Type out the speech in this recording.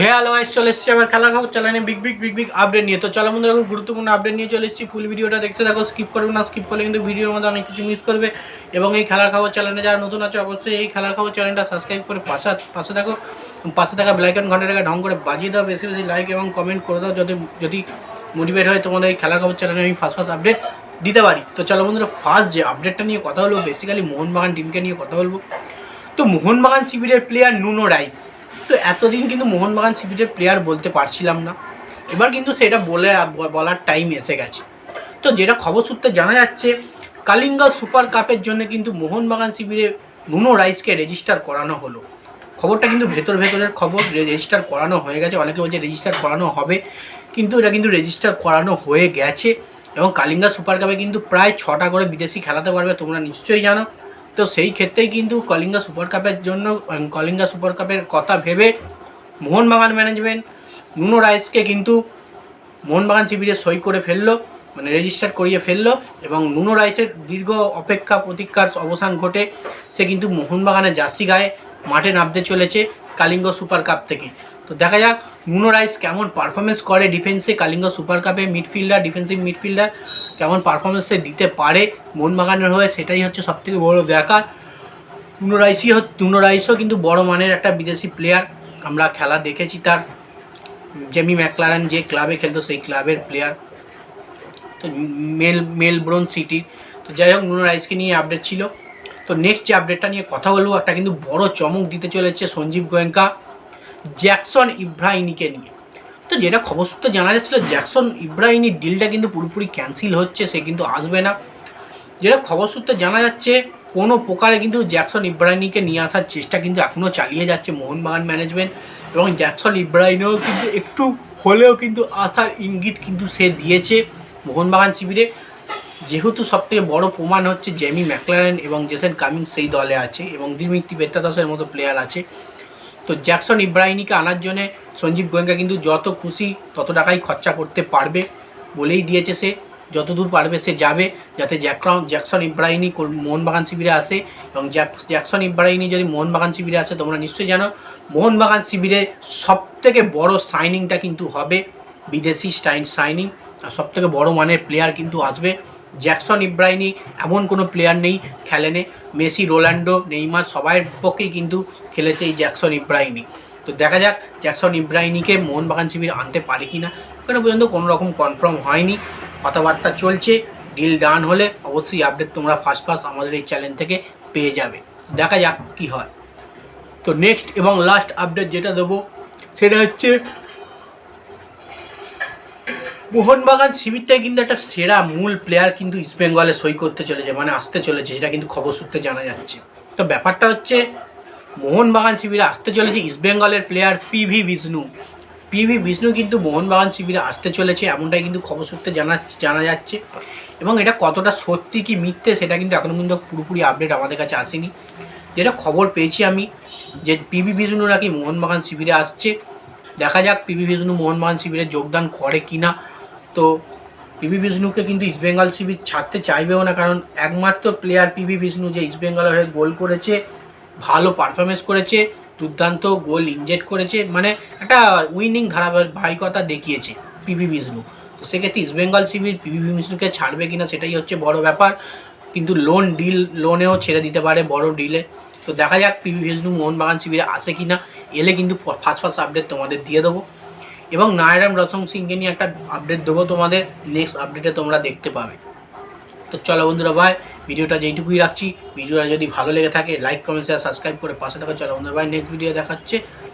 হে hello guys চলে এসেছি আবার খেলার খবর চ্যানেলে big big big big update নিয়ে। তো চলো বন্ধুরা খুব গুরুত্বপূর্ণ আপডেট নিয়ে চলে এসেছি। ফুল ভিডিওটা দেখতে থাকো স্কিপ করবে না স্কিপ করলে কিন্তু ভিডিওর মধ্যে অনেক কিছু মিস করবে। এবং এই খেলার খবর চ্যানেলে যারা নতুন আছে, অবশ্যই এই খেলার খবর চ্যানেলটা সাবস্ক্রাইব করে পাশে পাশে থাকো। পাশে থাকা ব্ল্যাকন ঘন্টাটাকে ঢং করে বাজিয়ে দাও, বেশি বেশি লাইক এবং কমেন্ট করে দাও, যদি যদি মোটিভেট হয় তোমাদের এই খেলার খবর চ্যানেলে আমি ফার্স্ট ফার্স্ট আপডেট দিতে পারি। তো চলো বন্ধুরা ফার্স্ট যে আপডেটটা নিয়ে কথা বলব বেসিক্যালি মোহনবাগান টিমকে নিয়ে কথা বলব। তো মোহনবাগান শিবিরের প্লেয়ার নুনো রাইস তো এতদিন কিন্তু মোহনবাগান শিবিরের প্লেয়ার বলতে পারছিলাম না। এবার কিন্তু সেটা বলে, বলার টাইম এসে গেছে। তো যেটা খবর সূত্রে জানা যাচ্ছে, কালিঙ্গা সুপার কাপের জন্য কিন্তু মোহনবাগান শিবিরে নুনো রাইসকে রেজিস্টার করানো হলো। খবরটা কিন্তু ভেতর ভেতরের খবর রেজিস্টার করানো হয়ে গেছে। অনেকে বলছে রেজিস্টার করানো হবে, কিন্তু এটা কিন্তু রেজিস্টার করানো হয়ে গেছে। এবং কালিঙ্গা সুপার কাপে কিন্তু প্রায় ছটা করে বিদেশি খেলাতে পারবে, তোমরা নিশ্চয়ই জানো। তো সেই ক্ষেত্রেই কিন্তু কলিঙ্গা সুপার কাপের জন্য কলিঙ্গা সুপার কাপের কথা ভেবে মোহনবাগান ম্যানেজমেন্ট নুনো রাইসকে কিন্তু মোহনবাগান শিবিরে সই করে ফেলল মানে রেজিস্টার করিয়ে ফেলল এবং নুনো রাইসের দীর্ঘ অপেক্ষা প্রতীক্ষার অবসান ঘটে, সে কিন্তু মোহনবাগানের জার্সি গায়ে মাঠে নামতে চলেছে কালিঙ্গ সুপার কাপ থেকে। তো দেখা যাক নুনো রাইস কেমন পারফরমেন্স করে ডিফেন্সে কালিঙ্গ সুপার কাপে মিডফিল্ডার ডিফেন্সিভ মিডফিল্ডার কেমন পারফরমেন্স সে দিতে পারে মন মোহনবাগানের হয়ে সেটাই হচ্ছে সবথেকে বড় দেখার টুনো রাইসই টুনো রাইসও কিন্তু বড় মানের একটা বিদেশি প্লেয়ার আমরা খেলা দেখেছি তার। জেমি ম্যাকলারেন যে ক্লাবে খেলতো সেই ক্লাবের প্লেয়ার তো মেল, মেলব্রন সিটি। তো যাই হোক নুনো রাইসকে নিয়ে আপডেট ছিল। তো নেক্সট যে আপডেটটা নিয়ে কথা বলব, একটা কিন্তু বড় চমক দিতে চলেছে সঞ্জীব গোয়েঙ্কা। জ্যাকসন ইব্রাহিনিকে নিয়ে। তো যেটা খবর সূত্রে জানা যাচ্ছিল, জ্যাকসন ইব্রাহিনির ডিলটা কিন্তু পুরোপুরি ক্যান্সেল হচ্ছে, সে কিন্তু আসবে না। যেটা খবর সূত্রে জানা যাচ্ছে, কোনো প্রকারে কিন্তু জ্যাকসন ইব্রাহিমকে নিয়ে আসার চেষ্টা কিন্তু এখনও চালিয়ে যাচ্ছে মোহনবাগান ম্যানেজমেন্ট এবং জ্যাকসন ইব্রাহিমও কিন্তু একটু হলেও কিন্তু আসার ইঙ্গিত কিন্তু সে দিয়েছে মোহনবাগান শিবিরে। যেহেতু সবথেকে বড় প্রমাণ হচ্ছে জেমি ম্যাকলারেন এবং জেসেন কামিংস সেই দলে আছে এবং দিমিত্রি বেত্তাদাসের মতো প্লেয়ার আছে। তো জ্যাকসন ইব্রাহিমকে আনার জন্য সঞ্জীব গোয়েঙ্কা কিন্তু যত খুশি তত টাকাই খরচা করতে পারবে বলেই দিয়েছে সে। যতদূর পারবে সে যাবে, যাতে জ্যাকরন জ্যাকসন ইব্রাহিনী মোহনবাগান শিবিরে আসে এবং জ্যাক- জ্যাকসন ইব্রাহিনী যদি মোহনবাগান শিবিরে আসে, তোমরা নিশ্চয়ই জানো, মোহনবাগান শিবিরে সব থেকে বড় সাইনিংটা কিন্তু হবে বিদেশি স্টাইন সাইনিং আর সব থেকে বড় মানের প্লেয়ার কিন্তু আসবে। জ্যাকসন ইব্রাহিনী এমন কোনো প্লেয়ার নেই খেলেনে। মেসি, রোনাল্ডো, নেইমার সবার পক্ষেই কিন্তু খেলেছে এই জ্যাকসন ইব্রাহিনী তো দেখা যাক জ্যাকসন ইব্রাহিনীকে মোহনবাগান শিবির আনতে পারে কি না এখনও পর্যন্ত কোনো রকম কনফার্ম হয়নি। কথাবার্তা চলছে ডিল ডান হলে অবশ্যই আপডেট তোমরা ফার্স্ট ফার্স্ট আমাদের এই চ্যানেল থেকে পেয়ে যাবে। দেখা যাক কি হয়। তো নেক্সট এবং লাস্ট আপডেট যেটা দেবো, সেটা হচ্ছে মোহনবাগান শিবিরটাই কিন্তু একটা সেরা মূল প্লেয়ার কিন্তু ইস্ট বেঙ্গলে সই করতে চলেছে মানে আসতে চলেছে যেটা কিন্তু খবর সূত্রে জানা যাচ্ছে। তো ব্যাপারটা হচ্ছে মোহনবাগান শিবিরে আসতে চলেছে ইস্ট বেঙ্গলের player PV Vishnu PV Vishnu কিন্তু মোহনবাগান শিবিরে আসতে চলেছে, এমনটাই কিন্তু খবর সূত্রে জানা জানা যাচ্ছে। এবং এটা কতটা সত্যি কি মিথ্যে সেটা কিন্তু এখনও পর্যন্ত পুরোপুরি আপডেট আমাদের কাছে আসেনি। যেটা খবর পেয়েছি আমি, যে পিভি বিষ্ণু নাকি মোহনবাগান শিবিরে আসছে। দেখা যাক পিভি বিষ্ণু মোহনবাগান শিবিরে যোগদান করে কি না তো পিভি বিষ্ণুকে কিন্তু ইস্টবেঙ্গল শিবির ছাড়তে চাইবেও না, কারণ একমাত্র প্লেয়ার পিভি বিষ্ণু যে ইস্টবেঙ্গলের হয়ে গোল করেছে ভালো পারফরমেন্স করেছে, দুর্দান্ত গোল ইনজেক্ট করেছে মানে একটা উইনিং ধারাবাহিকতা দেখিয়েছে পিভি বিষ্ণু তো সেক্ষেত্রে ইস্টবেঙ্গল শিবির পিভি বিষ্ণুকে ছাড়বে কিনা সেটাই হচ্ছে বড় ব্যাপার। কিন্তু লোন ডিল লোনেও ছেড়ে দিতে পারে বড় ডিলে তো দেখা যাক পিভি বিষ্ণু মোহনবাগান শিবিরে আসে কিনা। এলে কিন্তু ফার্স্ট ফার্স্ট আপডেট তোমাদের দিয়ে দেবো। এবং নায়রাম রসম সিংকে নিয়ে একটা আপডেট দেবো তোমাদের। নেক্সট আপডেটে তোমরা দেখতে পাবে। তো চলো বন্ধুরা ভাই ভিডিওটা যেইটুকুই রাখছি, ভিডিওটা যদি ভালো লেগে থাকে লাইক কমেন্ট শেয়ার সাবস্ক্রাইব করে পাশে থাকা। চলো বন্ধুরা ভাই নেক্সট ভিডিও দেখাচ্ছে